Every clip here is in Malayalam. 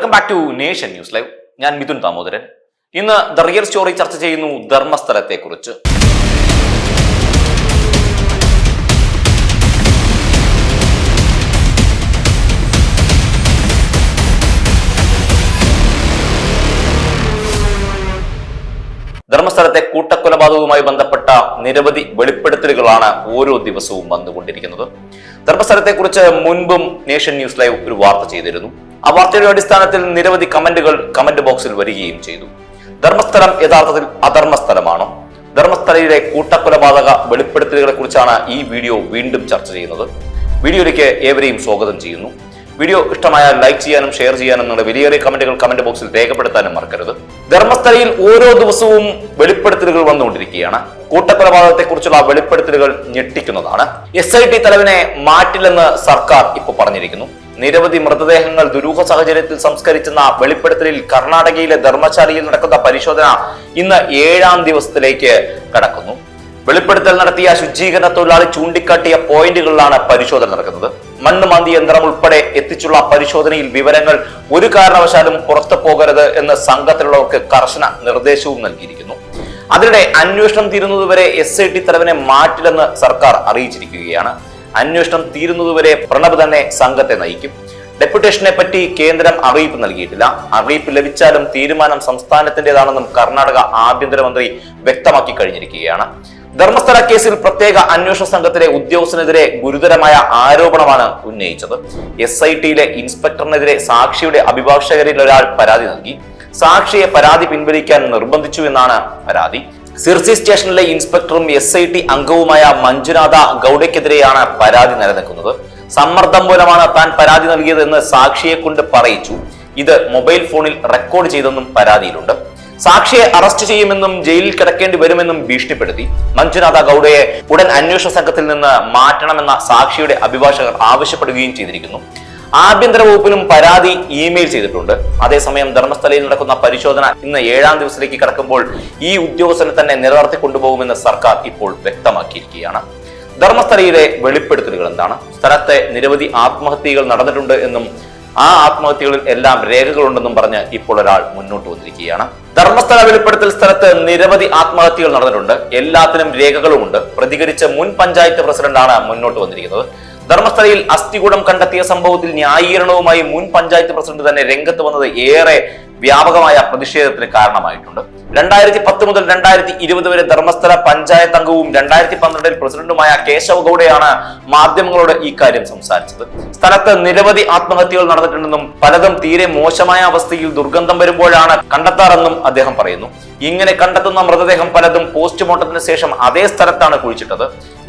Welcome back to nation news live ഞാൻ മിഥുൻ ദാമോദരൻ. ഇന്ന് ദ റിയൽ സ്റ്റോറി ചർച്ച ചെയ്യുന്നു ധർമ്മസ്ഥലത്തെ കുറിച്ച് ധർമ്മസ്ഥലത്തെ കൂട്ടക്കൊലപാതകവുമായി ബന്ധപ്പെട്ട നിരവധി വെളിപ്പെടുത്തലുകളാണ് ഓരോ ദിവസവും വന്നുകൊണ്ടിരിക്കുന്നത്. ധർമ്മസ്ഥലത്തെക്കുറിച്ച് മുൻപും നേഷൻ ന്യൂസ് ലൈവ് ഒരു വാർത്ത ചെയ്തിരുന്നു. ആ വാർത്തയുടെ അടിസ്ഥാനത്തിൽ നിരവധി കമന്റുകൾ കമന്റ് ബോക്സിൽ വരികയും ചെയ്തു. ധർമ്മസ്ഥലം യഥാർത്ഥത്തിൽ അധർമ്മസ്ഥലമാണോ? ധർമ്മസ്ഥലയിലെ കൂട്ടക്കൊലപാതക വെളിപ്പെടുത്തലുകളെ കുറിച്ചാണ് ഈ വീഡിയോ വീണ്ടും ചർച്ച ചെയ്യുന്നത്. വീഡിയോയിലേക്ക് ഏവരെയും സ്വാഗതം ചെയ്യുന്നു. വീഡിയോ ഇഷ്ടമായ ലൈക്ക് ചെയ്യാനും ഷെയർ ചെയ്യാനും നിങ്ങളുടെ വിലയേറിയ കമന്റുകൾ കമന്റ് ബോക്സിൽ രേഖപ്പെടുത്താനും മറക്കരുത്. ധർമ്മസ്ഥലയിൽ ഓരോ ദിവസവും വെളിപ്പെടുത്തലുകൾ വന്നുകൊണ്ടിരിക്കുകയാണ്. കൂട്ടക്കൊലപാതകത്തെ കുറിച്ചുള്ള വെളിപ്പെടുത്തലുകൾ ഞെട്ടിക്കുന്നതാണ്. എസ് ഐ ടി തലവനെ മാറ്റില്ലെന്ന് സർക്കാർ ഇപ്പോൾ പറഞ്ഞിരിക്കുന്നു. നിരവധി മൃതദേഹങ്ങൾ ദുരൂഹ സാഹചര്യത്തിൽ സംസ്കരിച്ചെന്ന വെളിപ്പെടുത്തലിൽ കർണാടകയിലെ ധർമ്മശാലയിൽ നടക്കുന്ന പരിശോധന ഇന്ന് ഏഴാം ദിവസത്തിലേക്ക് കടക്കുന്നു. വെളിപ്പെടുത്തൽ നടത്തിയ ശുചീകരണ തൊഴിലാളി ചൂണ്ടിക്കാട്ടിയ പോയിന്റുകളിലാണ് പരിശോധന നടക്കുന്നത്. മണ്ണ് മാന്തി യന്ത്രം ഉൾപ്പെടെ എത്തിച്ചുള്ള പരിശോധനയിൽ വിവരങ്ങൾ ഒരു കാരണവശാലും പുറത്തു പോകരുത് എന്ന് സംഘത്തിലുള്ളവർക്ക് കർശന നിർദ്ദേശവും നൽകിയിരിക്കുന്നു. അതിനിടെ അന്വേഷണം തീരുന്നതുവരെ എസ് ഐ ടി തലവനെ മാറ്റില്ലെന്ന് സർക്കാർ അറിയിച്ചിരിക്കുകയാണ്. അന്വേഷണം തീരുന്നതുവരെ പ്രണബ് തന്നെ സംഘത്തെ നയിക്കും. ഡെപ്യൂട്ടേഷനെ പറ്റി കേന്ദ്രം അറിയിപ്പ് നൽകിയിട്ടില്ല. അറിയിപ്പ് ലഭിച്ചാലും തീരുമാനം സംസ്ഥാനത്തിന്റേതാണെന്നും കർണാടക ആഭ്യന്തരമന്ത്രി വ്യക്തമാക്കി കഴിഞ്ഞിരിക്കുകയാണ്. ധർമ്മസ്ഥല കേസിൽ പ്രത്യേക അന്വേഷണ സംഘത്തിലെ ഉദ്യോഗസ്ഥനെതിരെ ഗുരുതരമായ ആരോപണമാണ് ഉന്നയിച്ചത്. എസ് ഐ ടിയിലെ ഇൻസ്പെക്ടറിനെതിരെ സാക്ഷിയുടെ അഭിഭാഷകരിൽ ഒരാൾ പരാതി നൽകി. സാക്ഷിയെ പരാതി പിൻവലിക്കാൻ നിർബന്ധിച്ചു എന്നാണ് പരാതി. സിർസി സ്റ്റേഷനിലെ ഇൻസ്പെക്ടറും എസ് ഐ ടി അംഗവുമായ മഞ്ജുനാഥ ഗൌഡയ്ക്കെതിരെയാണ് പരാതി നിലനിൽക്കുന്നത്. സമ്മർദ്ദം മൂലമാണ് താൻ പരാതി നൽകിയതെന്ന് സാക്ഷിയെ കൊണ്ട് പറയിച്ചു. ഇത് മൊബൈൽ ഫോണിൽ റെക്കോർഡ് ചെയ്തെന്നും പരാതിയിലുണ്ട്. സാക്ഷിയെ അറസ്റ്റ് ചെയ്യുമെന്നും ജയിലിൽ കിടക്കേണ്ടി വരുമെന്നും ഭീഷണിപ്പെടുത്തി. മഞ്ജുനാഥ ഗൌഡയെ ഉടൻ അന്വേഷണ സംഘത്തിൽ നിന്ന് മാറ്റണമെന്ന സാക്ഷിയുടെ അഭിഭാഷകർ ആവശ്യപ്പെടുകയും ചെയ്തിരിക്കുന്നു. ആഭ്യന്തര വകുപ്പിനും പരാതി ഇമെയിൽ ചെയ്തിട്ടുണ്ട്. അതേസമയം ധർമ്മസ്ഥലയിൽ നടക്കുന്ന പരിശോധന ഇന്ന് ഏഴാം ദിവസത്തിലേക്ക് കടക്കുമ്പോൾ ഈ ഉദ്യോഗസ്ഥനെ തന്നെ നിലനിർത്തി കൊണ്ടുപോകുമെന്ന് സർക്കാർ ഇപ്പോൾ വ്യക്തമാക്കിയിരിക്കുകയാണ്. ധർമ്മസ്ഥലയിലെ വെളിപ്പെടുത്തലുകൾ എന്താണ്? സ്ഥലത്തെ നിരവധി ആത്മഹത്യകൾ നടന്നിട്ടുണ്ട് എന്നും ആ ആത്മഹത്യകളിൽ എല്ലാം രേഖകളുണ്ടെന്നും പറഞ്ഞ് ഇപ്പോൾ ഒരാൾ മുന്നോട്ട് വന്നിരിക്കുകയാണ്. ധർമ്മസ്ഥല വെളിപ്പെടുത്തൽ സ്ഥലത്ത് നിരവധി ആത്മഹത്യകൾ നടന്നിട്ടുണ്ട്. എല്ലാത്തിനും രേഖകളുമുണ്ട്. പ്രതികരിച്ച മുൻ പഞ്ചായത്ത് പ്രസിഡന്റാണ് മുന്നോട്ട് വന്നിരിക്കുന്നത്. ധർമ്മസ്ഥലയിൽ അസ്ഥികൂടം കണ്ടെത്തിയ സംഭവത്തിൽ ന്യായീകരണവുമായി മുൻ പഞ്ചായത്ത് പ്രസിഡന്റ് തന്നെ രംഗത്ത് വന്നത് ഏറെ വ്യാപകമായ പ്രതിഷേധത്തിന് കാരണമായിട്ടുണ്ട്. രണ്ടായിരത്തി പത്ത് മുതൽ രണ്ടായിരത്തി ഇരുപത് വരെ ധർമ്മസ്ഥല പഞ്ചായത്ത് അംഗവും രണ്ടായിരത്തി പന്ത്രണ്ടിൽ പ്രസിഡന്റുമായ കേശവ് ഗൌഡയാണ് മാധ്യമങ്ങളോട് ഈ കാര്യം സംസാരിച്ചത്. സ്ഥലത്ത് നിരവധി ആത്മഹത്യകൾ നടന്നിട്ടുണ്ടെന്നും പലതും തീരെ മോശമായ അവസ്ഥയിൽ ദുർഗന്ധം വരുമ്പോഴാണ് കണ്ടെത്താറെന്നും അദ്ദേഹം പറയുന്നു. ഇങ്ങനെ കണ്ടെത്തുന്ന മൃതദേഹം പലതും പോസ്റ്റ്മോർട്ടത്തിന് ശേഷം അതേ സ്ഥലത്താണ് കുഴിച്ചിട്ടത്.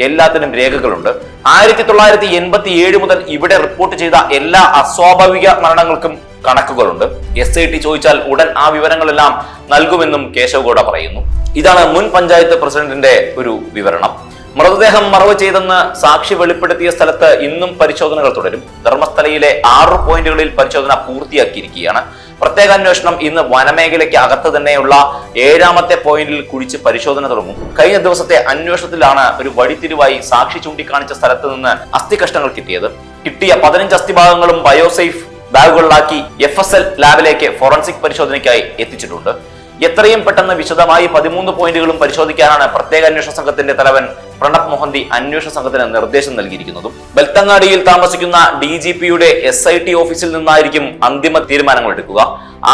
എല്ലാത്തിനും രേഖകളുണ്ട്. ആയിരത്തി തൊള്ളായിരത്തി എൺപത്തി ഏഴ് മുതൽ ഇവിടെ റിപ്പോർട്ട് ചെയ്ത എല്ലാ അസ്വാഭാവിക മരണങ്ങൾക്കും കണക്കുകളുണ്ട്. എസ് ഐ ടി ചോദിച്ചാൽ ഉടൻ ആ വിവരങ്ങളെല്ലാം നൽകുമെന്നും കേശവ് ഗൌഡ പറയുന്നു. ഇതാണ് മുൻ പഞ്ചായത്ത് പ്രസിഡന്റിന്റെ ഒരു വിവരണം. മൃതദേഹം മറവ് ചെയ്തെന്ന് സാക്ഷി വെളിപ്പെടുത്തിയ സ്ഥലത്ത് ഇന്നും പരിശോധനകൾ തുടരും. ധർമ്മസ്ഥലയിലെ ആറ് പോയിന്റുകളിൽ പരിശോധന പൂർത്തിയാക്കിയിരിക്കുകയാണ്. പ്രത്യേക അന്വേഷണം ഇന്ന് വനമേഖലയ്ക്ക് അകത്ത് തന്നെയുള്ള ഏഴാമത്തെ പോയിന്റിൽ കുഴിച്ച് പരിശോധന തുടങ്ങും. കഴിഞ്ഞ ദിവസത്തെ അന്വേഷണത്തിലാണ് ഒരു വഴിത്തിരിവായി സാക്ഷി ചൂണ്ടിക്കാണിച്ച സ്ഥലത്ത് നിന്ന് അസ്ഥി കഷ്ണങ്ങൾ കിട്ടിയത്. കിട്ടിയ പതിനഞ്ച് അസ്ഥിഭാഗങ്ങളും ബയോസേഫ് ബാഗുകളിലാക്കി എഫ് എസ് എൽ ലാബിലേക്ക് ഫോറൻസിക് പരിശോധനയ്ക്കായി എത്തിച്ചിട്ടുണ്ട്. എത്രയും പെട്ടെന്ന് വിശദമായി പതിമൂന്ന് പോയിന്റുകളും പരിശോധിക്കാനാണ് പ്രത്യേക അന്വേഷണ സംഘത്തിന്റെ തലവൻ പ്രണബ് മൊഹന്തി അന്വേഷണ സംഘത്തിന് നിർദ്ദേശം നൽകിയിരിക്കുന്നതും. ബൽത്തങ്ങാടിയിൽ താമസിക്കുന്ന ഡി ജി പിയുടെ എസ് ഐ ടി ഓഫീസിൽ നിന്നായിരിക്കും അന്തിമ തീരുമാനങ്ങൾ എടുക്കുക.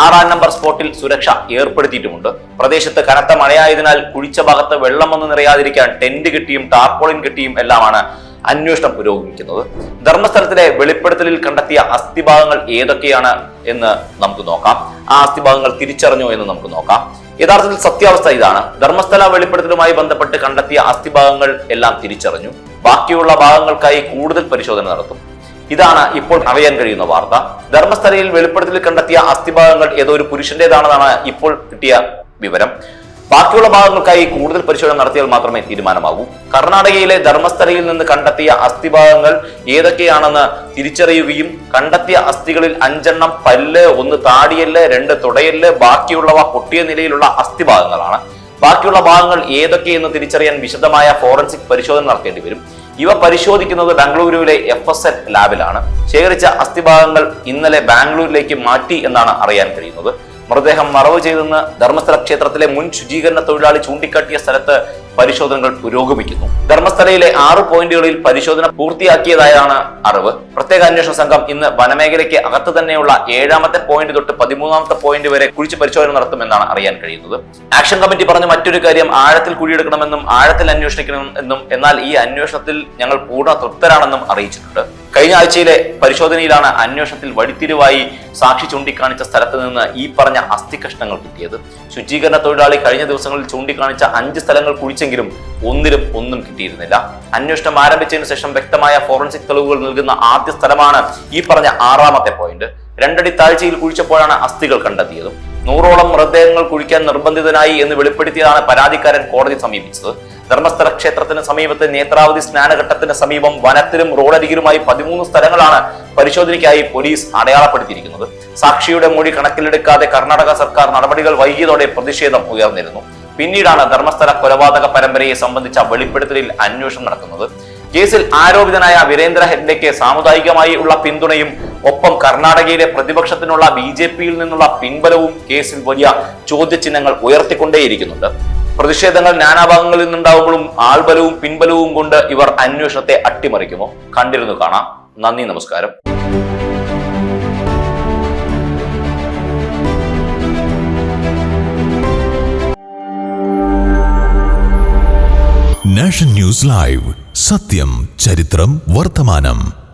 ആറാം നമ്പർ സ്പോട്ടിൽ സുരക്ഷ ഏർപ്പെടുത്തിയിട്ടുമുണ്ട്. പ്രദേശത്ത് കനത്ത മഴയായതിനാൽ കുഴിച്ച ഭാഗത്ത് വെള്ളം വന്ന് നിറയാതിരിക്കാൻ ടെന്റ് കെട്ടിയും ടാർപോളിൻ കെട്ടിയും എല്ലാമാണ് അന്വേഷണം പുരോഗമിക്കുന്നത്. ധർമ്മസ്ഥലത്തിലെ വെളിപ്പെടുത്തലിൽ കണ്ടെത്തിയ അസ്ഥിഭാഗങ്ങൾ ഏതൊക്കെയാണ് എന്ന് നമുക്ക് നോക്കാം. ആ അസ്ഥിഭാഗങ്ങൾ തിരിച്ചറിഞ്ഞോ എന്ന് നമുക്ക് നോക്കാം. യഥാർത്ഥത്തിൽ സത്യാവസ്ഥ ഇതാണ്. ധർമ്മസ്ഥല വെളിപ്പെടുത്തലുമായി ബന്ധപ്പെട്ട് കണ്ടെത്തിയ അസ്ഥിഭാഗങ്ങൾ എല്ലാം തിരിച്ചറിഞ്ഞു. ബാക്കിയുള്ള ഭാഗങ്ങൾക്കായി കൂടുതൽ പരിശോധന നടത്തും. ഇതാണ് ഇപ്പോൾ അറിയാൻ കഴിയുന്ന വാർത്ത. ധർമ്മസ്ഥലയിൽ വെളിപ്പെടുത്തലിൽ കണ്ടെത്തിയ അസ്ഥിഭാഗങ്ങൾ ഏതോ ഒരു പുരുഷന്റേതാണെന്നാണ് ഇപ്പോൾ കിട്ടിയ വിവരം. ബാക്കിയുള്ള ഭാഗങ്ങൾക്കായി കൂടുതൽ പരിശോധന നടത്തിയാൽ മാത്രമേ തീരുമാനമാകൂ. കർണാടകയിലെ ധർമ്മസ്ഥലയിൽ നിന്ന് കണ്ടെത്തിയ അസ്ഥിഭാഗങ്ങൾ ഏതൊക്കെയാണെന്ന് തിരിച്ചറിയുകയും കണ്ടെത്തിയ അസ്ഥികളിൽ അഞ്ചെണ്ണം പല്ല് ഒന്ന് താടിയല്ല് രണ്ട് തുടയല്ല് ബാക്കിയുള്ളവ പൊട്ടിയ നിലയിലുള്ള അസ്ഥിഭാഗങ്ങളാണ്. ബാക്കിയുള്ള ഭാഗങ്ങൾ ഏതൊക്കെയെന്ന് തിരിച്ചറിയാൻ വിശദമായ ഫോറൻസിക് പരിശോധന നടത്തേണ്ടി വരും. ഇവ പരിശോധിക്കുന്നത് ബാംഗ്ലൂരുവിലെ എഫ് എസ് എൽ ലാബിലാണ്. ശേഖരിച്ച അസ്ഥിഭാഗങ്ങൾ ഇന്നലെ ബാംഗ്ലൂരിലേക്ക് മാറ്റി എന്നാണ് അറിയാൻ കഴിയുന്നത്. മൃതദേഹം മറവ് ചെയ്തെന്ന് ധർമ്മസ്ഥല ക്ഷേത്രത്തിലെ മുൻ ശുചീകരണ തൊഴിലാളി ചൂണ്ടിക്കാട്ടിയ സ്ഥലത്ത് പരിശോധനകൾ പുരോഗമിക്കുന്നു. ധർമ്മസ്ഥലയിലെ ആറ് പോയിന്റുകളിൽ പരിശോധന പൂർത്തിയാക്കിയതായാണ് അറിവ്. പ്രത്യേക അന്വേഷണ സംഘം ഇന്ന് വനമേഖലയ്ക്ക് അകത്ത് തന്നെയുള്ള ഏഴാമത്തെ പോയിന്റ് തൊട്ട് പതിമൂന്നാമത്തെ പോയിന്റ് വരെ കുഴിച്ച് പരിശോധന നടത്തുമെന്നാണ് അറിയാൻ കഴിയുന്നത്. ആക്ഷൻ കമ്മിറ്റി പറഞ്ഞ മറ്റൊരു കാര്യം ആഴത്തിൽ കുഴിയെടുക്കണമെന്നും ആഴത്തിൽ അന്വേഷിക്കണമെന്നും എന്നാൽ ഈ അന്വേഷണത്തിൽ ഞങ്ങൾ പൂർണ തൃപ്തരാണെന്നും അറിയിച്ചിട്ടുണ്ട്. കഴിഞ്ഞ ആഴ്ചയിലെ പരിശോധനയിലാണ് അന്വേഷണത്തിൽ വഴിത്തിരിവായി സാക്ഷി ചൂണ്ടിക്കാണിച്ച സ്ഥലത്ത് നിന്ന് ഈ പറഞ്ഞ അസ്ഥി കഷ്ണങ്ങൾ കിട്ടിയത്. ശുചീകരണ തൊഴിലാളി കഴിഞ്ഞ ദിവസങ്ങളിൽ ചൂണ്ടിക്കാണിച്ച അഞ്ച് സ്ഥലങ്ങൾ കുഴിച്ചെങ്കിലും ഒന്നിലും ഒന്നും കിട്ടിയിരുന്നില്ല. അന്വേഷണം ആരംഭിച്ചതിന് ശേഷം വ്യക്തമായ ഫോറൻസിക് തെളിവുകൾ നൽകുന്ന ആദ്യ സ്ഥലമാണ് ഈ പറഞ്ഞ ആറാമത്തെ പോയിന്റ്. രണ്ടടി താഴ്ചയിൽ കുഴിച്ചപ്പോഴാണ് അസ്ഥികൾ കണ്ടെത്തിയതും. നൂറോളം മൃതദേഹങ്ങൾ കുഴിക്കാൻ നിർബന്ധിതനായി എന്ന് വെളിപ്പെടുത്തിയതാണ് പരാതിക്കാരൻ കോടതി സമീപിച്ചത്. ധർമ്മസ്ഥല ക്ഷേത്രത്തിന് സമീപത്ത് നേത്രാവതി സ്നാനഘട്ടത്തിന് സമീപം വനത്തിലും റോഡരികിലുമായി പതിമൂന്ന് സ്ഥലങ്ങളാണ് പരിശോധനയ്ക്കായി പോലീസ് അടയാളപ്പെടുത്തിയിരിക്കുന്നത്. സാക്ഷിയുടെ മൊഴി കണക്കിലെടുക്കാതെ കർണാടക സർക്കാർ നടപടികൾ വൈകിയതോടെ പ്രതിഷേധം ഉയർന്നിരുന്നു. പിന്നീടാണ് ധർമ്മസ്ഥല കൊലപാതക പരമ്പരയെ സംബന്ധിച്ച വെളിപ്പെടുത്തലിൽ അന്വേഷണം നടക്കുന്നത്. കേസിൽ ആരോപിതനായ വീരേന്ദ്ര ഹെഗ്ഡെക്ക് സാമുദായികമായി ഉള്ള പിന്തുണയും ഒപ്പം കർണാടകയിലെ പ്രതിപക്ഷത്തിനുള്ള ബി ജെ പിയിൽ നിന്നുള്ള പിൻബലവും കേസിൽ വലിയ ചോദ്യചിഹ്നങ്ങൾ ഉയർത്തിക്കൊണ്ടേയിരിക്കുന്നുണ്ട്. പ്രതിഷേധങ്ങൾ നാനാഭാഗങ്ങളിൽ നിന്നുണ്ടാവുമ്പോഴും ആൾബലവും പിൻബലവും കൊണ്ട് ഇവർ അന്വേഷണത്തെ അട്ടിമറിക്കുമോ കണ്ടിരുന്നു കാണാം. നന്ദി നമസ്കാരം. Nation news live. സത്യം ചരിത്രം വർത്തമാനം.